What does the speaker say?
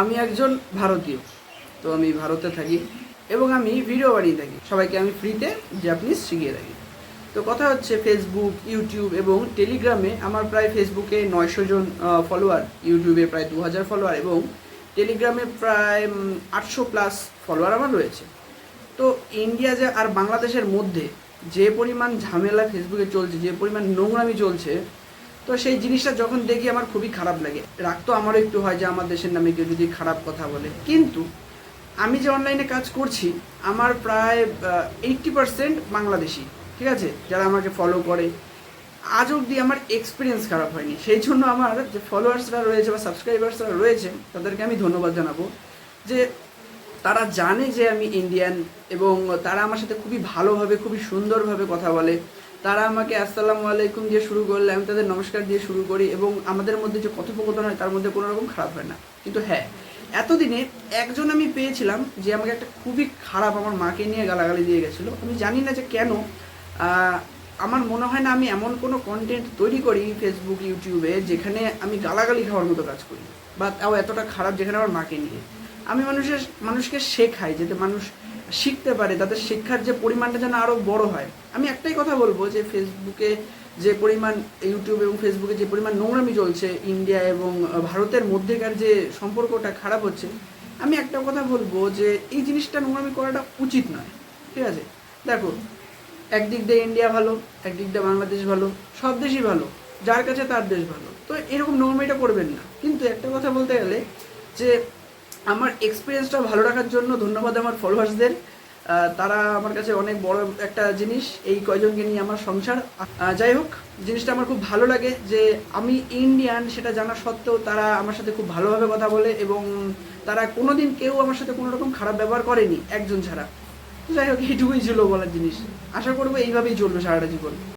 আমি একজন ভারতীয়, তো আমি ভারতে থাকি এবং আমি ভিডিও বানিয়ে থাকি। সবাইকে আমি ফ্রিতে জাপানিজ শিখিয়ে থাকি। তো কথা হচ্ছে ফেসবুক ইউটিউব এবং টেলিগ্রামে আমার প্রায় ফেসবুকে নয়শো জন ফলোয়ার ইউটিউবে প্রায় দু হাজার ফলোয়ার এবং টেলিগ্রামে প্রায় আটশো প্লাস ফলোয়ার আমার রয়েছে। তো ইন্ডিয়া যে, আর বাংলাদেশের মধ্যে যে পরিমাণ ঝামেলা ফেসবুকে চলছে, যে পরিমাণ নোংরামি চলছে তো সেই জিনিসটা যখন দেখি আমার খুবই খারাপ লাগে। রাগ তো আমারও একটু হয় যে আমার দেশের নামে কেউ যদি খারাপ কথা বলে। কিন্তু আমি যে অনলাইনে কাজ করছি, আমার প্রায় এইটটি পার্সেন্ট বাংলাদেশি, ঠিক আছে? যারা আমাকে ফলো করে। আজ অবধি আমার এক্সপিরিয়েন্স খারাপ হয়নি। সেই জন্য আমার যে ফলোয়ার্সরা রয়েছে বা সাবস্ক্রাইবার্সরা রয়েছে, তাদেরকে আমি ধন্যবাদ জানাব যে তারা জানে যে আমি ইন্ডিয়ান এবং তারা আমার সাথে খুবই ভালোভাবে, খুবই সুন্দরভাবে কথা বলে। তারা আমাকে আসসালামু আলাইকুম দিয়ে শুরু করলে, আমি তাদের নমস্কার দিয়ে শুরু করি এবং আমাদের মধ্যে যে কথোপকথন হয় তার মধ্যে কোনো রকম খারাপ হয় না। কিন্তু হ্যাঁ এতদিনে একজন আমি পেয়েছিলাম যে আমাকে একটা খুবই খারাপ আমার মাকে নিয়ে গালাগালি দিয়ে গেছিল। আমি জানি না যে কেন আমার মনে হয় না আমি এমন কোনো কন্টেন্ট তৈরি করি ফেসবুক ইউটিউবে যেখানে আমি গালাগালি খাওয়ার মতো কাজ করি বা তাও এতটা খারাপ যেখানে আমার মাকে নিয়ে। আমি মানুষের, মানুষকে শেখাই, যাতে মানুষ শিখতে পারে, তাদের শিক্ষার যে পরিমাণটা যেন আরও বড় হয়। আমি একটাই কথা বলব যে ফেসবুকে যে পরিমাণ ইউটিউব এবং ফেসবুকে যে পরিমাণ নোংরামি চলছে ইন্ডিয়া এবং ভারতের মধ্যেকার যে সম্পর্কটা খারাপ হচ্ছে, আমি একটা কথা বলব যে, এই জিনিসটা নোংরামি করাটা উচিত নয়। ঠিক আছে? দেখো, একদিক দিয়ে ইন্ডিয়া ভালো, একদিক দিয়ে বাংলাদেশ ভালো, সব দেশই ভালো, যার কাছে তার দেশ ভালো। তো এরকম নোংরামিটা করবেন না। কিন্তু একটা কথা বলতে গেলে যে আমার এক্সপিরিয়েন্সটা ভালো রাখার জন্য ধন্যবাদ আমার ফলোয়ার্সদের তারা আমার কাছে অনেক বড় একটা জিনিস, এই কয়জনকে নিয়ে আমার সংসার। যাই হোক, জিনিসটা আমার খুব ভালো লাগে যে আমি ইন্ডিয়ান সেটা জানা সত্ত্বেও তারা আমার সাথে খুব ভালোভাবে কথা বলে এবং তারা কোনোদিন কেউ আমার সাথে কোনো রকম খারাপ ব্যবহার করেনি, একজন ছাড়া। যাই হোক, এইটুকুই ছিল বলার জিনিস। আশা করব এইভাবেই চলবে সারাটা জীবন।